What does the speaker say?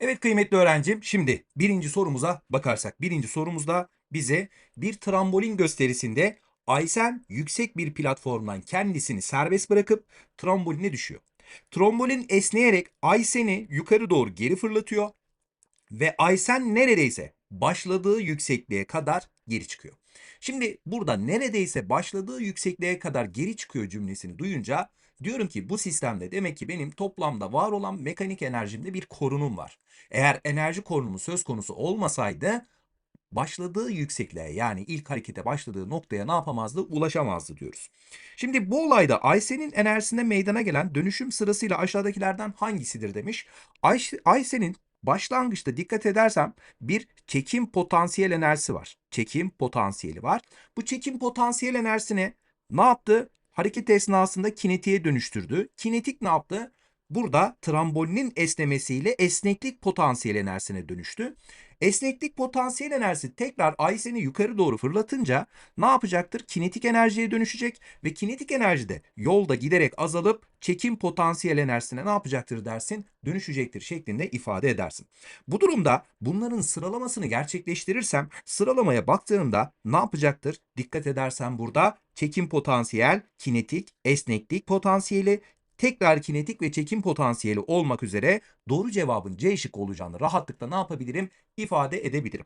Evet kıymetli öğrencim, şimdi birinci sorumuza bakarsak. Birinci sorumuzda bize bir trambolin gösterisinde Aysen yüksek bir platformdan kendisini serbest bırakıp tramboline düşüyor. Trambolin esneyerek Aysen'i yukarı doğru geri fırlatıyor ve Aysen neredeyse başladığı yüksekliğe kadar geri çıkıyor. Şimdi burada neredeyse başladığı yüksekliğe kadar geri çıkıyor cümlesini duyunca diyorum ki bu sistemde demek ki benim toplamda var olan mekanik enerjimde bir korunum var. Eğer enerji korunumu söz konusu olmasaydı başladığı yüksekliğe yani ilk harekete başladığı noktaya ne yapamazdı? Ulaşamazdı diyoruz. Şimdi bu olayda Aysen'in enerjisinde meydana gelen dönüşüm sırasıyla aşağıdakilerden hangisidir demiş. Ayş- Aysen'in başlangıçta dikkat edersem bir çekim potansiyel enerjisi var. Çekim potansiyeli var. Bu çekim potansiyel enerjisini ne yaptı? Hareket esnasında kinetiğe dönüştürdü. Kinetik ne yaptı? Burada trambolinin esnemesiyle esneklik potansiyel enerjisine dönüştü. Esneklik potansiyel enerjisi tekrar Aysen'i yukarı doğru fırlatınca ne yapacaktır? Kinetik enerjiye dönüşecek ve kinetik enerjide yolda giderek azalıp çekim potansiyel enerjisine ne yapacaktır dersin? Dönüşecektir şeklinde ifade edersin. Bu durumda bunların sıralamasını gerçekleştirirsem sıralamaya baktığımda ne yapacaktır? Dikkat edersen burada çekim potansiyel, kinetik, esneklik potansiyeli, tekrar kinetik ve çekim potansiyeli olmak üzere doğru cevabın C şıkkı olacağını rahatlıkla ne yapabilirim? ifade edebilirim.